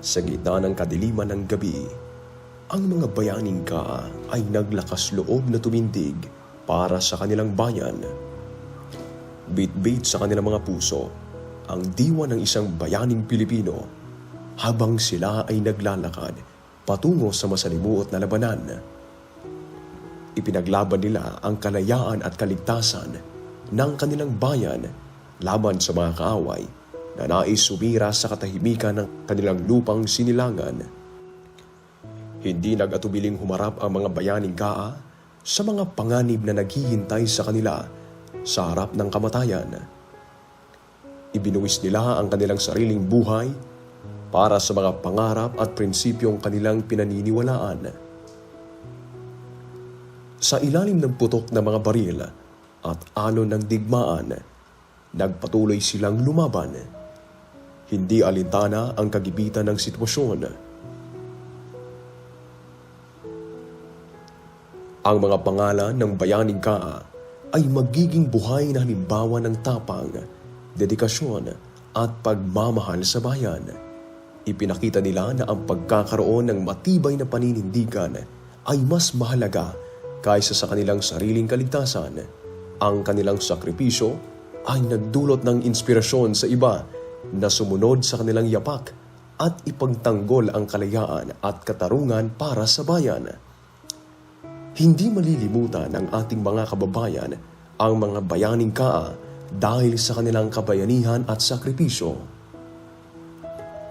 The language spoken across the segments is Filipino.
Sa gitna ng kadiliman ng gabi, ang mga bayaning ka ay naglakas loob na tumindig para sa kanilang bayan. Bit-bit sa kanilang mga puso ang diwa ng isang bayaning Pilipino habang sila ay naglalakad patungo sa masalimuot na labanan. Ipinaglaban nila ang kalayaan at kaligtasan ng kanilang bayan laban sa mga kaaway na nais sumira sa katahimikan ng kanilang lupang sinilangan. Hindi nag-atubiling humarap ang mga bayaning kaa sa mga panganib na naghihintay sa kanila sa harap ng kamatayan. Ibinuwis nila ang kanilang sariling buhay para sa mga pangarap at prinsipyong kanilang pinaniniwalaan. Sa ilalim ng putok ng mga baril at alon ng digmaan, nagpatuloy silang lumaban. Hindi alintana ang kagibitan ng sitwasyon. Ang mga pangalan ng bayaning kaa ay magiging buhay na halimbawa ng tapang, dedikasyon at pagmamahal sa bayan. Ipinakita nila na ang pagkakaroon ng matibay na paninindigan ay mas mahalaga kaysa sa kanilang sariling kaligtasan. Ang kanilang sakripisyo ay nagdulot ng inspirasyon sa iba na sumunod sa kanilang yapak at ipagtanggol ang kalayaan at katarungan para sa bayan. Hindi malilimutan ng ating mga kababayan ang mga bayaning kaa dahil sa kanilang kabayanihan at sakripisyo.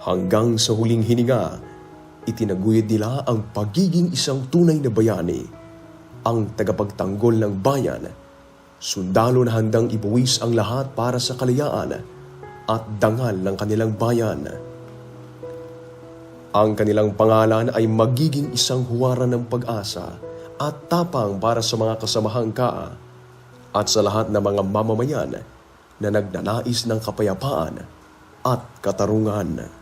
Hanggang sa huling hininga, itinaguyod nila ang pagiging isang tunay na bayani, ang tagapagtanggol ng bayan, sundalo na handang ibuwis ang lahat para sa kalayaan at dangal ng kanilang bayan. Ang kanilang pangalan ay magiging isang huwaran ng pag-asa at tapang para sa mga kasamahang kaa at sa lahat ng mga mamamayan na nagnanais ng kapayapaan at katarungan.